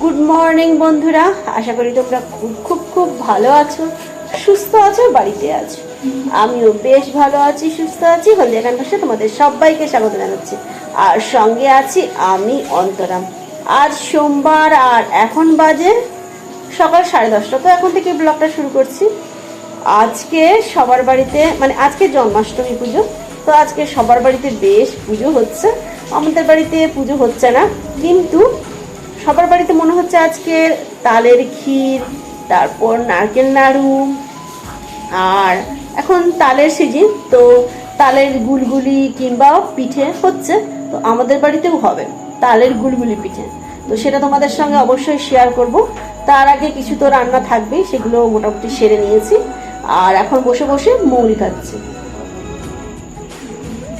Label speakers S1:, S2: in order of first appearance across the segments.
S1: Good morning বন্ধুরা। আশা করি তোমরা খুব খুব খুব ভালো আছো, সুস্থ আছো, বাড়িতে আছো। আমিও বেশ ভালো আছি, সুস্থ আছি। হলদিয়া ক্যাম্পাসে তোমাদের সবাইকে স্বাগত জানাচ্ছি। আর সঙ্গে আছি আমি অন্তরাম আজ সোমবার, আর এখন বাজে সকাল সাড়ে দশটা। তো এখন থেকে ব্লগটা শুরু করছি। আজকে সবার বাড়িতে মানে আজকে জন্মাষ্টমী পুজো। তো আজকে সবার বাড়িতে বেশ পুজো হচ্ছে। আমাদের বাড়িতে পুজো হচ্ছে না, কিন্তু সবার বাড়িতে মনে হচ্ছে আজকে তালের ক্ষীর, তারপর নারকেল নাড়ু, আর এখন তালের সিজন, তো তালের গুলগুলি কিংবা পিঠে হচ্ছে, তো আমাদের বাড়িতেও হবে তালের গুলগুলি পিঠে। তো সেটা তোমাদের সঙ্গে অবশ্যই শেয়ার করব। তার আগে কিছু তো রান্না থাকবেই, সেগুলো মোটামুটি সেরে নিয়েছি। আর এখন বসে বসে মৌরি খাচ্ছি।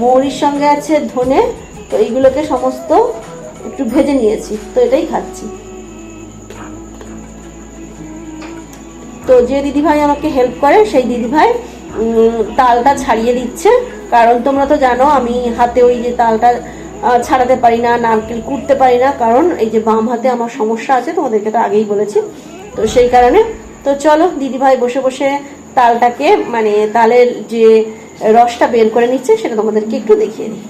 S1: মৌরির সঙ্গে আছে ধনে, তো এইগুলোকে সমস্ত একটু ভেজে নিয়েছি, তো এটাই খাচ্ছি। তো যে দিদিভাই আমাকে হেল্প করে, সেই দিদিভাই তালটা ছাড়িয়ে দিচ্ছে। কারণ তোমরা তো জানো, আমি হাতে ওই যে তালটা ছাড়াতে পারি না, নারকেল কুটতে পারি না, কারণ এই যে বাম হাতে আমার সমস্যা আছে, তোমাদেরকে তো আগেই বলেছি। তো সেই কারণে, তো চলো দিদিভাই বসে বসে তালটাকে মানে তালের যে রসটা বের করে নিচ্ছে, সেটা তোমাদেরকে একটু দেখিয়ে দিই।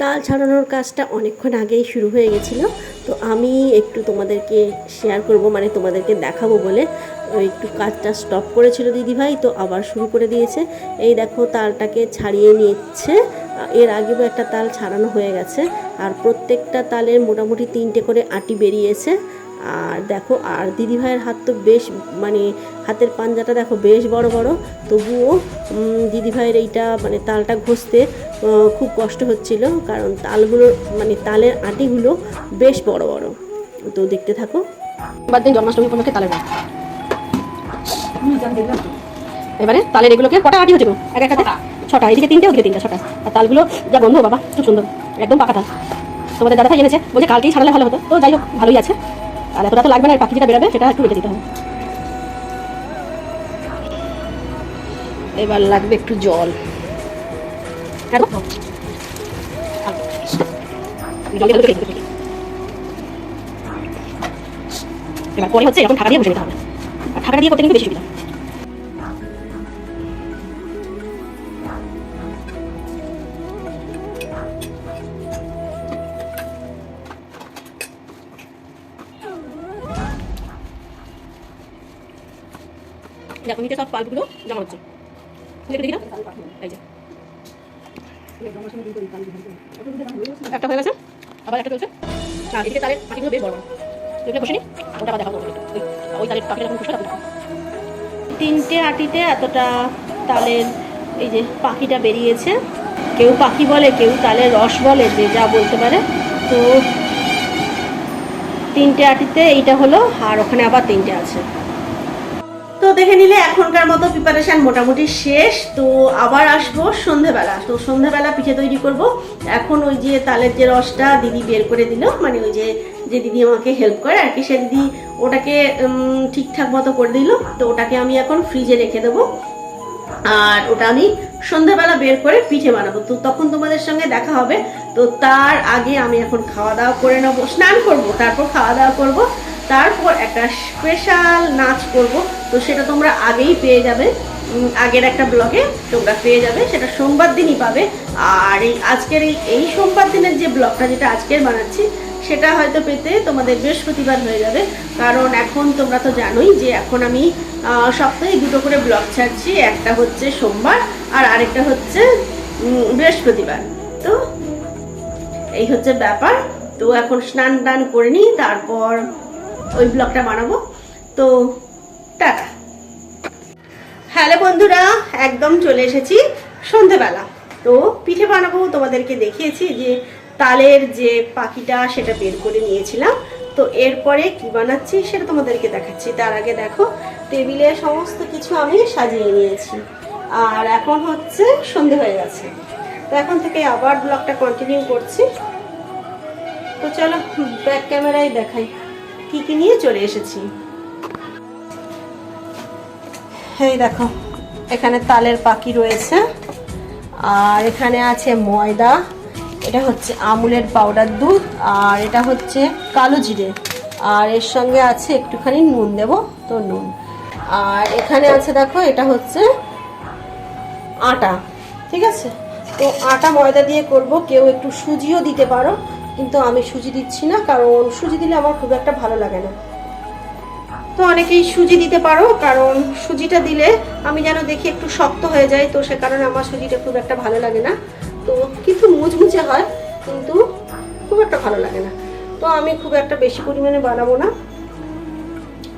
S1: তাল ছাড়ানোর কাজটা অনেকক্ষণ আগেই শুরু হয়ে গেছিল, তো আমি একটু তোমাদেরকে শেয়ার করব মানে তোমাদেরকে দেখাবো বলে। একটু কাজটা স্টপ করেছিল দিদিভাই, তো আবার শুরু করে দিয়েছে। এই দেখো, তালটাকে ছাড়িয়ে নিচ্ছে। এর আগেও একটা তাল ছাড়ানো হয়ে গেছে, আর প্রত্যেকটা তালের মোটামুটি তিনটে করে আটি বেরিয়েছে। আর দেখো আর দিদিভাইয়ের হাত তো বেশ মানে হাতের পাঞ্জাটা দেখো বেশ বড় বড়। তবুও উম, দিদিভাইয়ের এইটা মানে তালটা ঘষতে খুব কষ্ট হচ্ছিল কারণ তালগুলো মানে তালের আটিগুলো বেশ বড় বড়। তো দেখতে থাকো।
S2: এবার দিন জন্মাষ্টমী উপলক্ষে তালের ভাত এবারে তালের এগুলোকে কটা আটি হচ্ছে গো? এক একটাতে ছটা। এদিকে তিনটে ওদিকে তিনটে ছটা। আর তালগুলো যা গন্ধ বাবা খুব সুন্দর। একদম পাকা তাল। তোমাদের দাদা ভাই এনেছে। বলছে কালকেই ছাড়ালে ভালো হতো। তো যাই হোক ভালোই আছে। আর এতটা তো লাগবে না পাখি যেটা বেরোবে সেটা একটু রেখে দিতে হবে। এবার লাগবে একটু জল। এবার পরে হচ্ছে এরকম ঢাকা দিয়ে বসে দিতে হবে। আর ঢাকা দিয়ে করতে কিন্তু বেশি সুবিধা। জমা হচ্ছে? একটা হয়ে গেছে? আবার একটা চলছে? এদিকে তালের পাখিগুলো বেশ বড়। ওটা দেখাবো। ওই তালের পাখিটা খুশি
S1: তিনটে আটিতে এতটা তালের এই যে পাখিটা বেরিয়েছে। কেউ পাখি বলে, কেউ তালের রস বলে, যে যা বলতে পারে। তো তিনটে আটিতে এইটা হলো, আর ওখানে আবার তিনটে আছে। তো দেখে নিলে এখনকার মতো প্রিপারেশন মোটামুটি শেষ। তো আবার আসব সন্ধেবেলা। তো সন্ধেবেলা পিঠে তৈরি করব। এখন ওই যে তালের যে রসটা দিদি বের করে দিল মানে ওই যে যে দিদি আমাকে হেল্প করে, আর কি সে দিদি ওটাকে ঠিকঠাক মতো করে দিল। তো ওটাকে আমি এখন ফ্রিজে রেখে দেবো। আর ওটা আমি সন্ধ্যাবেলা বের করে পিঠে বানাবো। তো তখন তোমাদের সঙ্গে দেখা হবে। তো তার আগে আমি এখন খাওয়া দাওয়া করে নেব। স্নান করব, তারপর খাওয়া দাওয়া করব। তারপর একটা স্পেশাল নাচ করব। তো সেটা তোমরা আগেই পেয়ে যাবে। আগের একটা ব্লগে তোমরা পেয়ে যাবে, সেটা সোমবার দিনই পাবে। আর এই আজকের এই এই সোমবার দিনের যে ব্লগটা যেটা আজকের বানাচ্ছি, সেটা হয়তো পেতে তোমাদের বৃহস্পতিবার হয়ে যাবে। কারণ এখন তোমরা তো জানোই যে এখন আমি সপ্তাহে দুটো করে ব্লগ ছাড়ছি। একটা হচ্ছে সোমবার আর আরেকটা হচ্ছে বৃহস্পতিবার। তো এই হচ্ছে ব্যাপার। তো এখন স্নান টান করে নিই, তারপর ওই ব্লগটা বানাবো। তো টাটা। হ্যালো বন্ধুরা, একদম চলে এসেছি সন্ধেবেলা। তো পিঠে বানাবো, তোমাদেরকে দেখিয়েছি যে তালের যে পাখিটা, সেটা বের করে নিয়েছিলাম। তো এরপরে কি বানাচ্ছি সেটা তোমাদেরকে দেখাচ্ছি। তার আগে দেখো, টেবিলে সমস্ত কিছু আমি সাজিয়ে নিয়েছি। আর এখন হচ্ছে সন্ধে হয়ে গেছে। তো এখন থেকে আবার ব্লগটা কন্টিনিউ করছি। তো চলো ব্যাক ক্যামেরায় দেখাই, কি কি নিয়ে চলে এসেছি। এই দেখো, এখানে তালের পাখি রয়েছে। আর এখানে আছে ময়দা, এটা হচ্ছে আমুলের পাউডার দুধ, আর এটা হচ্ছে কালো জিরে। আর এর সঙ্গে আছে একটুখানি নুন দেব, তো নুন। আর এখানে আছে দেখো, এটা হচ্ছে আটা, ঠিক আছে? তো আটা ময়দা দিয়ে করব, কেউ একটু সুজিও দিতে পারো, কিন্তু আমি সুজি দিচ্ছি না, কারণ সুজি দিলে আমার খুব একটা ভালো লাগে না। তো অনেকেই সুজি দিতে পারো, কারণ সুজিটা দিলে আমি যেন দেখি একটু শক্ত হয়ে যায়, তো সে কারণে আমার সুজিটা খুব একটা ভালো লাগে না। তো কিন্তু মুচমুচে হয়, কিন্তু খুব একটা ভালো লাগে না। তো আমি খুব একটা বেশি পরিমাণে বানাবো না।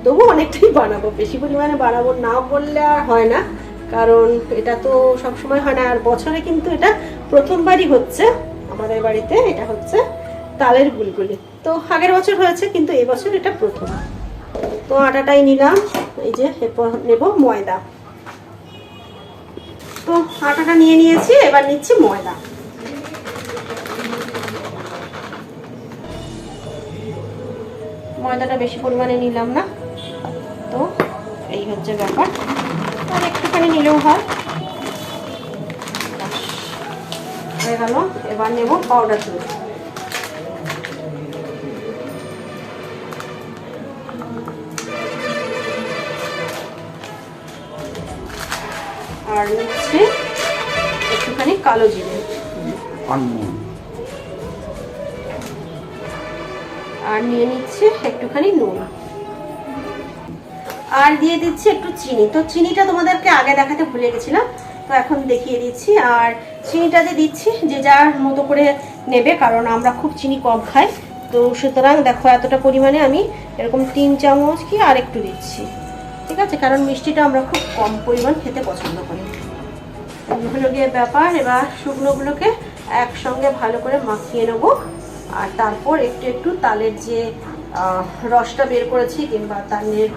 S1: তবু অনেকটাই বানাবো, বেশি পরিমাণে বানাবো না বললে আর হয় না, কারণ এটা তো সব সময় হয় না। আর বছরে কিন্তু এটা প্রথমবারই হচ্ছে আমাদের বাড়িতে, এটা হচ্ছে তালের গুলগুলি। তো আগের বছর হয়েছে, কিন্তু এবছর এটা প্রথম। তো আটাটাই নিলাম। এই যে, এরপর নেব ময়দা। তো আটাটা নিয়ে নিয়েছি, এবার নিচ্ছি ময়দা। ময়দাটা বেশি পরিমাণে নিলাম না। তো এই হচ্ছে ব্যাপার। আর একটুখানি নিলেও হয়। হয়ে গেল। এবার নেব পাউডার দুধ আর নিচ্ছে। একটুখানি কালো জিরে। আর নিয়ে নিচ্ছে একটুখানি নুন। আর দিয়ে দিচ্ছি একটু চিনি। তো চিনিটা তোমাদেরকে আগে দেখাতে ভুলে গেছিলাম। তো এখন দেখিয়ে দিচ্ছি। আর চিনিটা যে দিচ্ছি যে যার মতো করে নেবে কারণ আমরা খুব চিনি কম খাই। তো সুতরাং দেখো এতটা পরিমাণে আমি এরকম তিন চামচ কি আর একটু দিচ্ছি। ঠিক আছে? কারণ মিষ্টিটা আমরা খুব কম পরিমাণ খেতে পছন্দ করি। হলো গিয়ে ব্যাপার, এবার শুকনোগুলোকে একসঙ্গে ভালো করে মাখিয়ে নেব। আর তারপর একটু একটু তালের যে রসটা বের করেছি, কিংবা তালের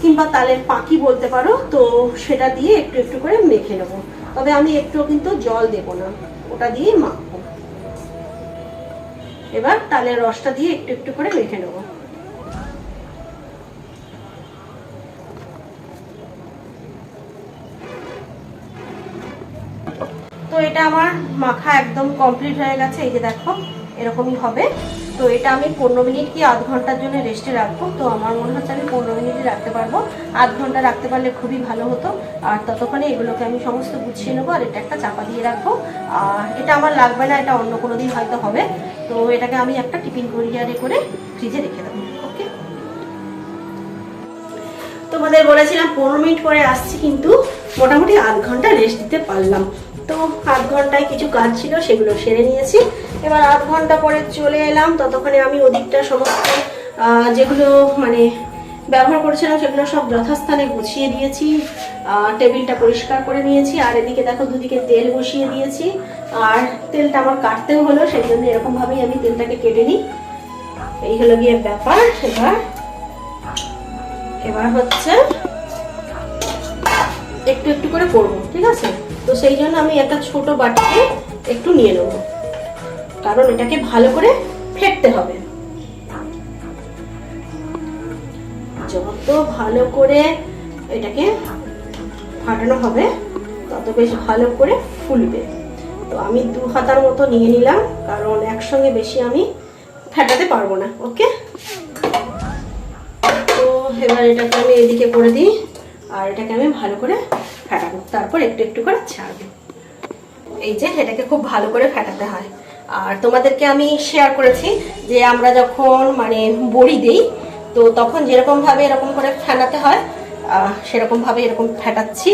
S1: কিংবা তালের পাখি বলতে পারো, তো সেটা দিয়ে একটু একটু করে মেখে নেব। তবে আমি একটু কিন্তু জল দেব না। ওটা দিয়ে মাখবো। এবার তালের রসটা দিয়ে একটু একটু করে মেখে নেব। এটা আমার মাখা একদম কমপ্লিট হয়ে গেছে, এই যে দেখো, এরকমই হবে। তো এটা আমি পনেরো মিনিট কি আধ ঘণ্টার জন্য রেস্টে রাখব? তো আমার মনে হচ্ছে আমি পনেরো মিনিটই রাখতে পারব। আধ ঘণ্টা রাখতে পারলে খুবই ভালো হতো। আর ততক্ষণে এগুলোকে আমি সমস্ত গুছিয়ে নেব আর এটা একটা চাপা দিয়ে রাখব। আর এটা আমার লাগবে না, এটা অন্য কোনো দিন হয়তো হবে। তো এটাকে আমি একটা টিফিন কোরিয়ারে করে ফ্রিজে রেখে দেবো ওকে তোমাদের বলেছিলাম পনেরো মিনিট পরে আসছি, কিন্তু মোটামুটি আধ ঘণ্টা রেস্ট দিতে পারলাম। তো আধ ঘন্টায় কিছু কাজ ছিল, সেগুলো সেরে নিয়েছি। এবার আধ ঘণ্টা পরে চলে এলাম, ততক্ষণে আমি ওদিকটা সমস্ত যেগুলো মানে ব্যবহার করেছিলাম, সেগুলো সব যথাস্থানে গুছিয়ে দিয়েছি। টেবিলটা পরিষ্কার করে নিয়েছি, আর এদিকে দেখো দুদিকে তেল বসিয়ে দিয়েছি। আর তেলটা আমার কাটতেও হলো, সেই জন্য এরকমভাবেই আমি তেলটাকে কেটে নিই। এই হলো গিয়ে ব্যাপার, এবার এবার হচ্ছে একটু একটু করে করব, ঠিক আছে? তো সেই জন্য আমি একটা ছোট বাটিতে একটু নিয়ে নেব। কারণ এটাকে ভালো করে ফেটতে হবে। যত ভালো করে এটাকে ফাটানো হবে, তত বেশ ভালো করে ফুলবে। তো আমি দু হাতার মতো নিয়ে নিলাম, কারণ একসঙ্গে বেশি আমি ফেটাতে পারব না, ওকে? তো এবার এটাকে আমি এদিকে করে দিই, আর এটাকে আমি ভালো করে ফেটাবো। তারপর একটু একটু করে ছাড়বো। এই যে, এটাকে খুব ভালো করে ফেটাতে হয়। আর তোমাদেরকে আমি শেয়ার করেছি যে আমরা যখন মানে বড়ি দিই, তো তখন যেরকমভাবে এরকম করে ফেটাতে হয় সেরকমভাবে এরকম ফেটাচ্ছি।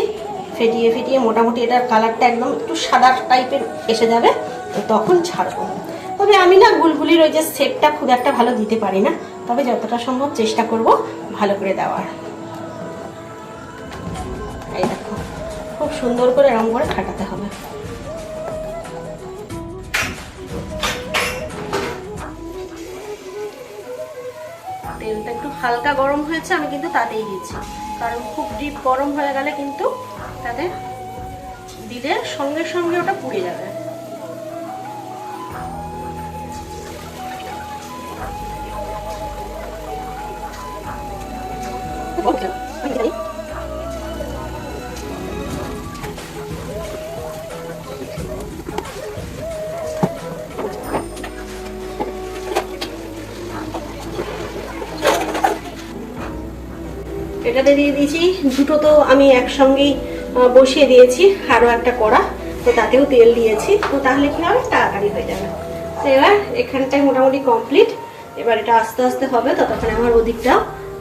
S1: ফেটিয়ে ফেটিয়ে মোটামুটি এটার কালারটা একদম একটু সাদা টাইপের এসে যাবে, তো তখন ছাড়বো। তবে আমি না গুলগুলির ওই যে শেপটা খুব একটা ভালো দিতে পারি না। তবে যতটা সম্ভব চেষ্টা করব ভালো করে দেওয়ার। খুব সুন্দর করে এরকম করে ফাটাতে হবে। তেলটা একটু হালকা গরম হয়েছে, আমি কিন্তু তাতেই দিচ্ছি কারণ খুব ডিপ গরম হয়ে গেলে কিন্তু তাতে দিলে সঙ্গে সঙ্গে ওটা পুড়ে যাবে। এটাতে দুটো তো আমি একসঙ্গেই বসিয়ে দিয়েছি আরও একটা কড়া, তো তাতেও তেল দিয়েছি, তো তাহলে কি হবে? তাড়াতাড়ি হয়ে যাবে। তো এবার এখানটায় মোটামুটি কমপ্লিট এবার এটা আস্তে আস্তে হবে, ততক্ষণে আমার ওদিকটাও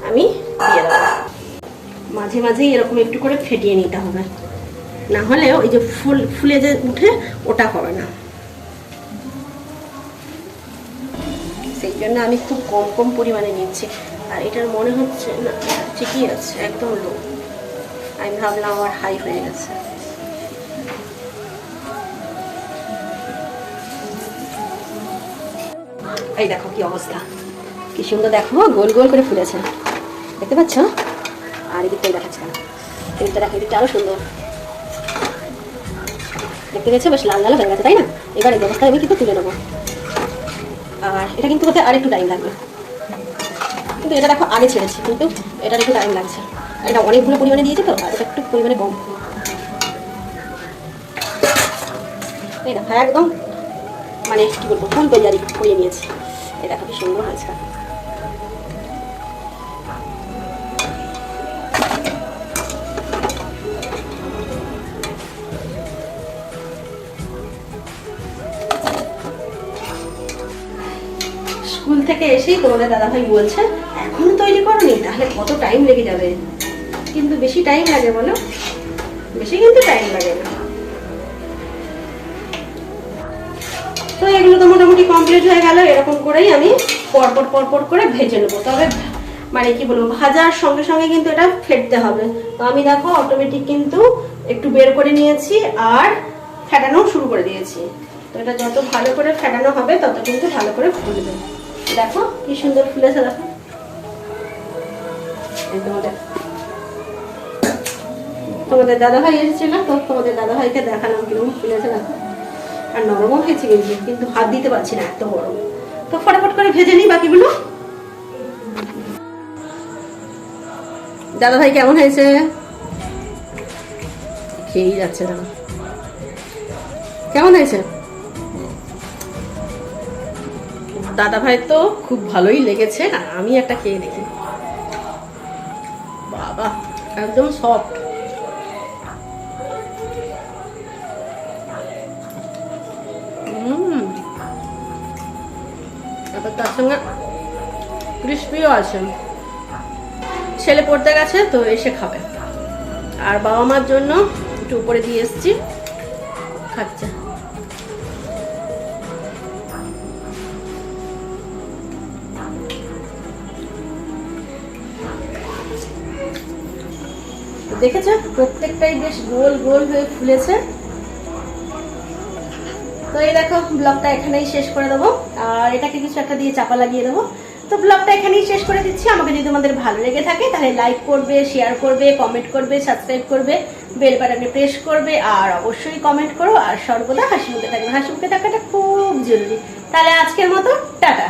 S1: আমি দিয়ে দেবো। মাঝে মাঝেই এরকম একটু করে ফেটিয়ে নিতে হবে। না হলে ওই যে ফুল, ফুলে যে উঠে, ওটা হবে না। সেই জন্য আমি খুব কম কম পরিমাণে নিচ্ছি। আর এটার মনে হচ্ছে না, ঠিকই আছে, একদম লো আমি ভাবলাম আমার হাই হয়ে গেছে। এই দেখো কি অবস্থা। কি সুন্দর দেখো, গোল গোল করে ফুলেছে। দেখতে পাচ্ছ? আর এদিকটাই দেখাচ্ছে না। এদিকটা দেখো, এদিকটা আরও সুন্দর। দেখতে পেয়েছ? বেশ লাল লাল হয়ে গেছে, তাই না? এবার এই অবস্থায় আমি কিন্তু তুলে নেব। আর এটা কিন্তু হতে আর একটু টাইম লাগবে। কিন্তু এটা দেখো আগে ছেড়েছি, কিন্তু এটা একটু টাইম লাগছে। এটা অনেকগুলো পরিমাণে দিয়েছি তো এটা একটু পরিমাণে কম এই দেখো, একদম মানে কী বলব ফুল তৈরি করিয়ে নিয়েছি। এটা কি সুন্দর হয়েছে। স্কুল থেকে এসেই তোমাদের দাদাভাই বলছে, এখন তৈরি করনি, তাহলে কত টাইম লেগে যাবে? কিন্তু বেশি টাইম লাগে বলো? বেশি কিন্তু টাইম লাগে তো এগুলো তো মোটামুটি কমপ্লিট হয়ে গেল, এরকম করেই আমি পরপর পরপর করে ভেজে নেব। তবে মানে কি বলব, ভাজার সঙ্গে সঙ্গে কিন্তু এটা ফেটতে হবে। তো আমি দেখো অটোমেটিক কিন্তু একটু বের করে নিয়েছি আর ফেটানো শুরু করে দিয়েছি। তো এটা যত ভালো করে ফেটানো হবে, তত কিন্তু ভালো করে ফুলবে দেখো, কি সুন্দর ফুলেছে দেখো। তোমাদের তোমাদের দাদাভাই এসেছিল তো তোমাদের দাদাভাইকে দেখালাম কীরকম ফুলেছে দেখো। আর নরমও হয়েছে কিন্তু কিন্তু হাত দিতে পারছি না, এত গরম। তো ফটাফট করে ভেজে নিই বাকিগুলো। দাদা ভাই কেমন হয়েছে? খেয়েই যাচ্ছে দাদা কেমন হয়েছে? দাদা ভাই তো খুব ভালোই লেগেছে আর আমি একটা খেয়ে দেখি। বাবা, একদম সফট তারপর তার সঙ্গে ক্রিসপিও আছে। ছেলে পড়তে গেছে, তো এসে খাবে। আর বাবা মার জন্য একটু উপরে দিয়ে এসছি। খাচ্ছে। দেখেছ? প্রত্যেকটাই বেশ গোল গোল হয়ে ফুলেছে। তো এই দেখো, ব্লগটা এখানেই শেষ করে দেবো। আর এটাকে কিছু একটা দিয়ে চাপা লাগিয়ে দেবো। তো ব্লগটা এখানেই শেষ করে দিচ্ছি। আমাকে যদি তোমাদের ভালো লেগে থাকে, তাহলে লাইক করবে শেয়ার করবে কমেন্ট করবে সাবস্ক্রাইব করবে বেল বাটনে প্রেস করবে, আর অবশ্যই কমেন্ট করো। আর সর্বদা হাসি মুখে থাকবে। হাসি মুখে থাকাটা খুব জরুরি। তাহলে আজকের মতো, টাটা।